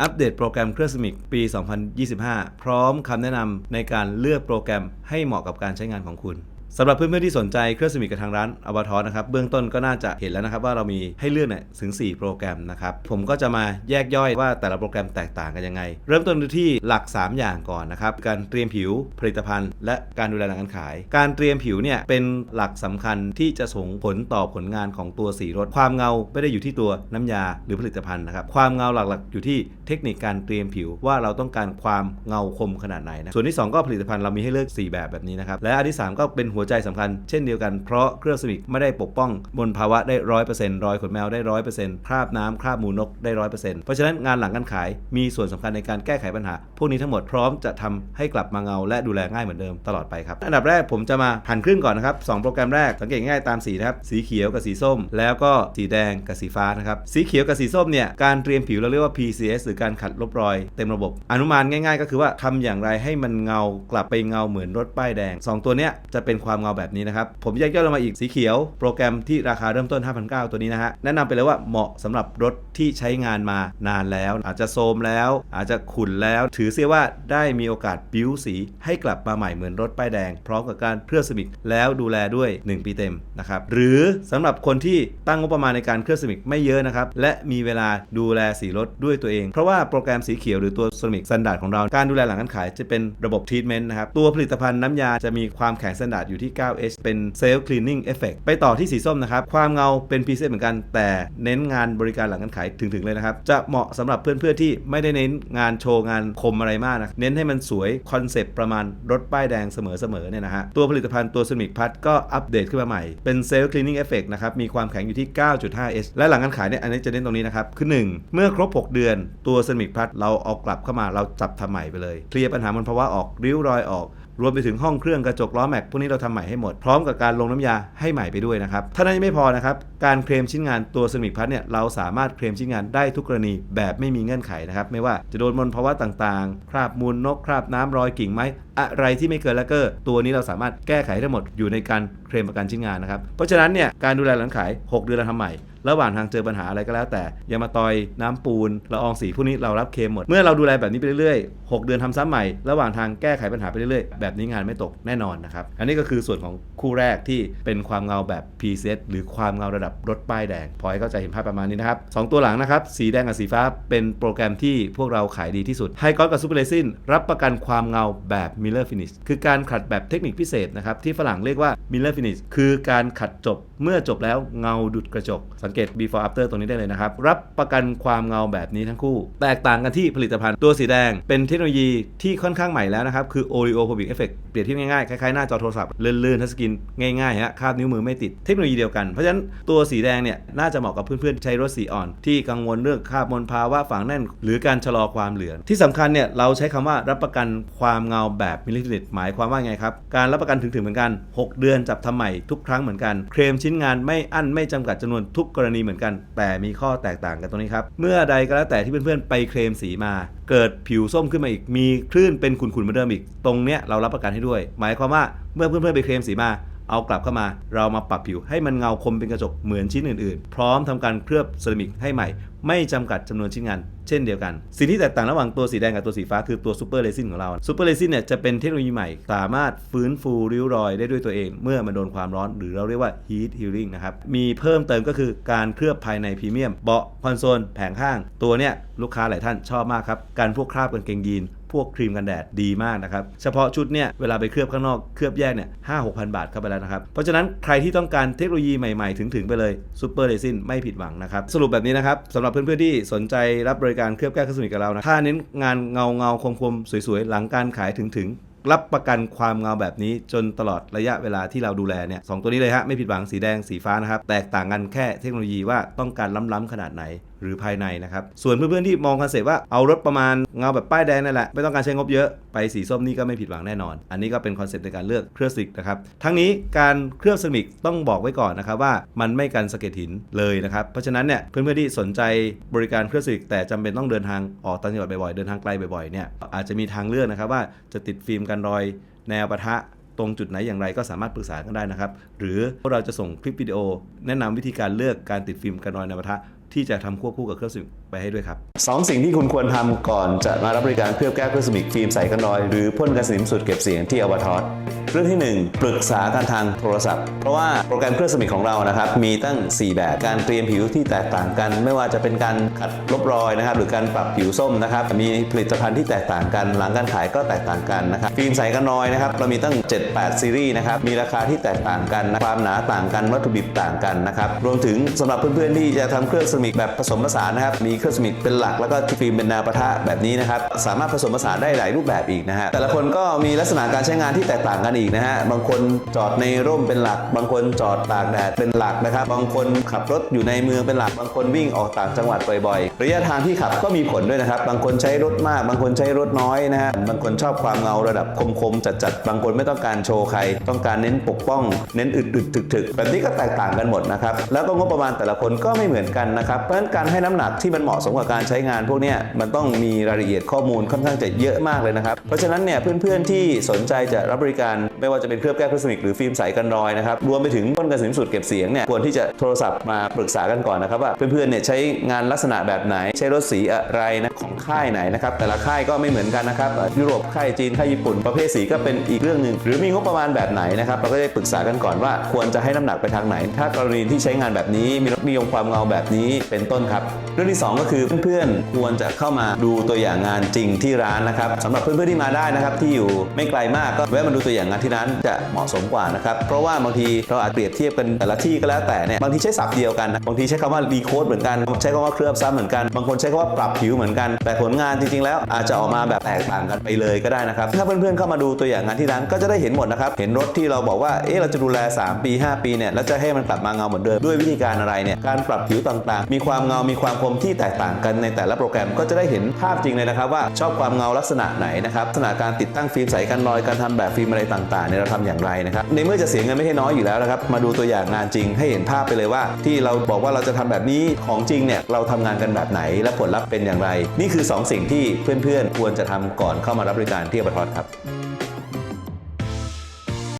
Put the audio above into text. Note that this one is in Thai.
อัปเดตโปรแกรมเครื่องสมิกปี 2025 พร้อมคำแนะนำในการเลือกโปรแกรมให้เหมาะกับการใช้งานของคุณ สำหรับเพื่อนๆที่สนใจเครื่องสมิกกับทางร้านอวทอนะครับเบื้องต้นก็น่าจะเห็นแล้วนะครับว่าเรามีให้เลือกเนี่ยถึง 4 โปรแกรมนะครับผมก็จะมาแยกย่อยว่าแต่ละโปรแกรมแตกต่างกันยังไง เริ่มต้นที่หลัก 3 อย่างก่อนนะครับการเตรียมผิวผลิตภัณฑ์ และการดูแลหลังการขาย การเตรียมผิวเนี่ยเป็นหลักสำคัญที่จะส่งผลต่อผลงานของตัวสีรถ ความเงาไม่ได้อยู่ที่ตัวน้ำยาหรือผลิตภัณฑ์นะครับความเงาหลักๆ อยู่ที่เทคนิคการเตรียมผิวว่าเราต้องการความเงาคมขนาดไหนนะส่วนที่ 2 ก็ผลิตภัณฑ์เรามีให้เลือก 4 แบบแบบนี้นะครับและอันที่ 3 ก็เป็นหัวใจสำคัญเช่นเดียวกันเพราะเครื่องสมิกไม่ได้ปกป้องมลภาวะได้ร้อยเปอร์เซ็นต์รอยขนแมวได้ร้อยเปอร์เซ็นต์คราบน้ำคราบหมูนกได้ร้อยเปอร์เซ็นต์เพราะฉะนั้นงานหลังการขายมีส่วนสำคัญในการแก้ไขปัญหา พวกนี้ทั้งหมดพร้อมจะทำให้กลับมาเงาและดูแลง่ายเหมือนเดิมตลอดไปครับอันดับแรกผมจะมาหั่นครึ่งก่อนนะครับสองโปรแกรมแรกสังเกตง่ายตามสีนะครับสีเขียวกับสีส้ม แล้วก็สีแดงกับสีฟ้านะครับสีเขียวกับสีส้มเนี่ยการเตรียมผิวเราเรียกว่า PCS หรือการขัดลบรอยเต็มระบบ อนุมานง่าย ๆ ก็คือว่าทำอย่างไรให้มันเงากลับไปเงาเหมือนรถป้ายแดงสองตัวเนี้ยจะเป็นความเงาแบบนี้นะครับ ผมแยกย่อยลงมาอีกสีเขียว โปรแกรมที่ราคาเริ่มต้น 5,900 ตัวนี้นะฮะ แนะนำไปเลยว่าเหมาะสำหรับรถที่ใช้งานมานานแล้ว อาจจะโทรมแล้ว อาจจะขุ่นแล้ว ถือเสียว่าได้มีโอกาสบิ้วสี ให้กลับมาใหม่เหมือนรถป้ายแดง พร้อมกับการเคลือบสมิกแล้วดูแลด้วย 1 ปีเต็มนะครับหรือสำหรับคนที่ตั้งงบประมาณในการเคลื่อบสมิกไม่เยอะนะครับและมีเวลาดูแลสีรถด้วยตัวเอง เพราะว่าโปรแกรมสีเขียวหรือตัวสมิกสแตนดาร์ดของเราการดูแลหลังการขายจะเป็นระบบทรีทเมนต์นะครับตัวผลิตภัณฑ์น้ำยาจะมีความแข็งสแตนดาร์ดอยู่อยู่ที่ 9H เป็นเซลล์คลีนนิ่งเอฟเฟกไปต่อที่สีส้มนะครับ ความเงาเป็นพิเศษเหมือนกัน แต่เน้นงานบริการหลังการขายถึงๆเลยนะครับ จะเหมาะสำหรับเพื่อนๆที่ไม่ได้เน้นงานโชว์งานคมอะไรมากนะเน้นให้มันสวยคอนเซปต์ประมาณรถป้ายแดงเสมอๆเนี่ยนะฮะตัวผลิตภัณฑ์ตัวสมิกพัดก็อัปเดตขึ้นมาใหม่เป็นเซลล์คลีนนิ่งเอฟเฟกนะครับมีความแข็งอยู่ที่ 9.5H และหลังการขายเนี่ยอันนี้จะเน้นตรงนี้นะครับคือ 1 เมื่อครบ 6 เดือนตัวสมิกพัดเราเอากลับเข้ามาเราจับทำใหม่ไปเลยเคลียร์ปัญหามลภาวะออกริ้วรอยออก รวมไปถึงห้องเครื่องกระจกล้อแม็กพวกนี้เราทำใหม่ให้หมด พร้อมกับการลงน้ำยาให้ใหม่ไปด้วยนะครับถ้านั้นยังไม่พอนะครับการเคลมชิ้นงานตัวสมิกพัทเนี่ยเราสามารถเคลมชิ้นงานได้ทุกกรณีแบบไม่มีเงื่อนไขนะครับไม่ว่าจะโดนมลภาวะต่างๆ คราบมูลนกคราบน้ำรอยกิ่งไม้ อะไรที่ไม่เกินแล้วก็ตัวนี้เราสามารถแก้ไขทั้งหมดอยู่ในการเคลมประกันชิ้นงานนะครับ เพราะฉะนั้นเนี่ยการดูแลหลังขาย 6 เดือนเราทำใหม่ ระหว่างทางเจอปัญหาอะไรก็แล้วแต่ยามาตอยน้ำปูนละอองสีพวกนี้เรารับเคลมหมด เมื่อเราดูแลแบบนี้ไปเรื่อยๆ 6 เดือนทำซ้ำใหม่ ระหว่างทางแก้ไขปัญหาไปเรื่อยๆ แบบนี้งานไม่ตกแน่นอนนะครับ อันนี้ก็คือส่วนของคู่แรกที่เป็นความเงาแบบ PCS หรือความเงาระดับรถป้ายแดง พอให้เข้าใจเห็นภาพประมาณนี้นะครับสองตัวหลังนะครับสีแดงกับสีฟ้าเป็นโปรแกรมที่พวกเราขายดีที่สุดไฮกอสกับซูเปอร์เลซินรับประกันความเงาแบบ Miller Finish คือการขัดแบบเทคนิคพิเศษนะครับที่ฝรั่งเรียกว่า Miller Finish คือการขัดจบเมื่อจบแล้วเงาดุดกระจก สังเกต before after ตรงนี้ได้เลยนะครับ รับประกันความเงาแบบนี้ทั้งคู่ แตกต่างกันที่ผลิตภัณฑ์ตัวสีแดง เป็นเทคโนโลยีที่ค่อนข้างใหม่แล้วนะครับ คือ Oleophobic Effect เปรียบเทียบง่ายๆ คล้ายๆ หน้าจอโทรศัพท์ ลื่นๆทัชสกรีนง่ายๆฮะคาบนิ้วมือไม่ติดเทคโนโลยีเดียวกัน เพราะฉะนั้นตัวสีแดงเนี่ยน่าจะเหมาะกับเพื่อนๆใช้รถสีอ่อน ที่กังวลเรื่องคาบมลภาวะฝังแน่น หรือการชะลอความเหลืองที่สำคัญเนี่ยเราใช้คำว่ารับประกันความเงาแบบมิลลิลิตรหมายความว่าไงครับการรับประกันถึงๆเหมือนกัน 6 เดือนจับทำใหม่ทุกครั้งเหมือนกันเคลมชิ้นงานไม่อั้นไม่จำกัดจำนวนทุกกรณีเหมือนกัน แต่มีข้อแตกต่างกันตรงนี้ครับ เมื่อใดก็แล้วแต่ที่เพื่อนๆไปเคลมสีมา เกิดผิวส้มขึ้นมาอีก มีคลื่นเป็นขุ่นๆเหมือนเดิมอีก ตรงเนี้ยเรารับประกันให้ด้วย หมายความว่าเมื่อเพื่อนๆไปเคลมสีมา เอากลับเข้ามาเรามาปรับผิวให้มันเงาคมเป็นกระจกเหมือนชิ้นอื่นๆ พร้อมทำการเคลือบเซรามิกให้ใหม่ ไม่จำกัดจำนวนชิ้นงานเช่นเดียวกัน สิ่งที่แตกต่างระหว่างตัวสีแดงกับตัวสีฟ้าคือตัวซูเปอร์เลซินของเราซูเปอร์เลซินเนี่ยจะเป็นเทคโนโลยีใหม่ สามารถฟื้นฟูริ้วรอยได้ด้วยตัวเอง เมื่อมันโดนความร้อนหรือเราเรียกว่า heat healing นะครับ มีเพิ่มเติมก็คือการเคลือบภายในพรีเมียม เบาะคอนโซล แผงข้าง ตัวเนี้ยลูกค้าหลายท่านชอบมากครับ การพวกคราบกางเกงยีน วกครีมกันแดดดีมากนะครับ เฉพาะชุดเนี่ยเวลาไปเคลือบข้างนอกเคลือบแยกเนี่ยห้าหกพันบาทเข้าไปแล้วนะครับ เพราะฉะนั้นใครที่ต้องการเทคโนโลยีใหม่ๆ ถึง ๆ ไปเลยซูเปอร์เรซินไม่ผิดหวังนะครับ สรุปแบบนี้นะครับสำหรับเพื่อนๆที่สนใจรับบริการเคลือบแก้วเครื่องสมิกกับเรานะถ้าเน้นงานเงาเงาคมๆสวยๆหลังการขายถึงๆ รับประกันความเงาแบบนี้จนตลอดระยะเวลาที่เราดูแลเนี่ยสองตัวนี้เลยฮะไม่ผิดหวังสีแดงสีฟ้านะครับ แตกต่างกันแค่เทคโนโลยีว่าต้องการล้ำๆขนาดไหนหรือภายในนะครับ ส่วนเพื่อนๆที่มองคอนเซ็ปต์ว่าเอารถประมาณเงาแบบป้ายแดงนั่นแหละไม่ต้องการใช้งบเยอะไปสีส้มนี่ก็ไม่ผิดหวังแน่นอน อันนี้ก็เป็นคอนเซ็ปต์ในการเลือกเครื่องสิกนะครับทั้งนี้การเคลือบเซรามิกต้องบอกไว้ก่อนนะครับว่ามันไม่กันสะเก็ดหินเลยนะครับเพราะฉะนั้นเนี่ยเพื่อนๆที่สนใจบริการเครื่องสิกแต่จำเป็นต้องเดินทางออกต่างจังหวัดบ่อยๆเดินทางไกลบ่อยๆเนี่ยอาจจะมีทางเลือกนะครับว่าจะติดฟิล์มกันรอยแนวปะทะตรงจุดไหนอย่างไรก็สามารถปรึกษากันได้นะครับ หรือเราจะส่งคลิปวิดีโอ แนะนำวิธีการเลือกการติดฟิล์มกันรอยแนวปะทะที่จะทำควบคู่กับเครื่องสมิกไปให้ด้วยครับสองสิ่งที่คุณควรทำก่อนจะมารับบริการเคลือบแก้วเครื่องสมิกฟิล์มใสกันรอย หรือพ่นกันสนิมสูตรเก็บเสียงที่อวทอร เรื่องที่หนึ่งปรึกษากันทางโทรศัพท์ เพราะว่าโปรแกรมเครื่องสมิกของเรานะครับมีตั้ง 4 แบบการเตรียมผิวที่แตกต่างกัน ไม่ว่าจะเป็นการขัดลบรอยนะครับหรือการปรับผิวส้มนะครับมีผลิตภัณฑ์ที่แตกต่างกัน หลังการขายก็แตกต่างกันนะครับฟิล์มใสกันรอยนะครับเรามีตั้ง 7-8 ซีรีส์นะครับมีราคาที่แตกต่างกันความหนาต่างกันวัตถุดิบต่างกันนะครับรวมถึงสำหรับเพื่อนๆที่จะทำเครื่องสมิกแบบผสมผสานนะครับมีเครื่องสมิกเป็นหลักแล้วก็ฟิล์มเป็นแนวปะทะแบบนี้นะครับสามารถผสมผสานได้หลายรูปแบบอีกนะฮะแต่ละคนก็มีลักษณะการใช้งานที่แตกต่างกันอีกนะฮะ บางคนจอดในร่มเป็นหลัก บางคนจอดตากแดดเป็นหลักนะครับ บางคนขับรถอยู่ในเมืองเป็นหลัก บางคนวิ่งออกต่างจังหวัดบ่อยๆ ระยะทางที่ขับก็มีผลด้วยนะครับ บางคนใช้รถมาก บางคนใช้รถน้อยนะฮะ บางคนชอบความเงาระดับคมๆจัดๆ บางคนไม่ต้องการโชว์ใคร ต้องการเน้นปกป้อง เน้นอึดๆถึกๆ แบบนี้ก็แตกต่างกันหมดนะครับ แล้วก็งบประมาณแต่ละคนก็ไม่เหมือนกันนะครับ เพราะฉะนั้นการให้น้ำหนักที่มันเหมาะสมกับการใช้งานพวกนี้มันต้องมีรายละเอียดข้อมูลค่อนข้างจะเยอะมากเลยนะครับ เพราะฉะนั้นเนี่ยเพื่อนๆที่สนใจจะรับบริการไม่ว่าจะเป็นเคลือบแก้วพลาสติกหรือฟิล์มใสกันรอยนะครับรวมไปถึงพ่นกันสนิมสูตรเก็บเสียงเนี่ยควรที่จะโทรศัพท์มาปรึกษากันก่อนนะครับว่าเพื่อนๆเนี่ยใช้งานลักษณะแบบไหน ใช้รถสีอะไรนะของค่ายไหนนะครับแต่ละค่ายก็ไม่เหมือนกันนะครับยุโรปค่ายจีนค่ายญี่ปุ่นประเภทสีก็เป็นอีกเรื่องหนึ่งหรือมีงบประมาณแบบไหนนะครับเราก็ได้ปรึกษากันก่อนว่าควรจะให้น้ำหนักไปทางไหน ถ้ากรณีที่ใช้งานแบบนี้มีรสนิยมความเงาแบบนี้เป็นต้นครับ เรื่องที่ 2 ก็คือเพื่อนๆควรจะเข้ามาดูตัวอย่างงานจริงที่ร้านนะครับสำหรับเพื่อนๆที่มาได้นะครับที่อยู่ไม่ไกลมากก็แวะมาดูตัวอย่างงานที่ร้านจะเหมาะสมกว่านะครับเพราะว่าบางทีเราอาจเปรียบเทียบกันแต่ละที่ก็แล้วแต่เนี่ยบางทีใช้ศัพท์เดียวกันบางทีใช้คำว่ารีโคดเหมือนกัน ใช้คำว่าเคลือบซ้ำเหมือนกัน บางคนใช้คำว่าปรับผิวเหมือนกัน แต่ผลงานจริงๆ แล้วอาจจะออกมาแบบแตกต่างกันไปเลยก็ได้นะครับถ้าเพื่อนๆเข้ามาดูตัวอย่างงานที่ร้านก็จะได้เห็นหมดนะครับเห็นรถที่เราบอกว่าเอ๊ะเราจะดูแล 3 ปี 5 ปีเนี่ยแล้วจะให้มันกลับมาเงาเหมือนเดิมด้วยวิธีการอะไรเนี่ยการปรับผิวต่างๆ มีความเงา มีความคมที่แตกต่างกันในแต่ละโปรแกรมก็จะได้เห็นภาพจริงเลยนะครับว่าชอบความเงาลักษณะไหนนะครับลักษณะการติดตั้งฟิล์มใสกันรอยการทำแบบฟิล์มอะไรต่างๆเนี่ยเราทำอย่างไรนะครับในเมื่อจะเสียเงินไม่ใช่น้อยอยู่แล้วนะครับมาดูตัวอย่างงานจริงให้เห็นภาพไปเลยว่า ที่เราบอกว่าเราจะทำแบบนี้ของจริงเนี่ยเราทำงานกันแบบไหน และผลลัพธ์เป็นอย่างไร นี่คือ 2 สิ่งที่เพื่อนๆ ควรจะทำก่อนเข้ามารับบริการที่อบทครับ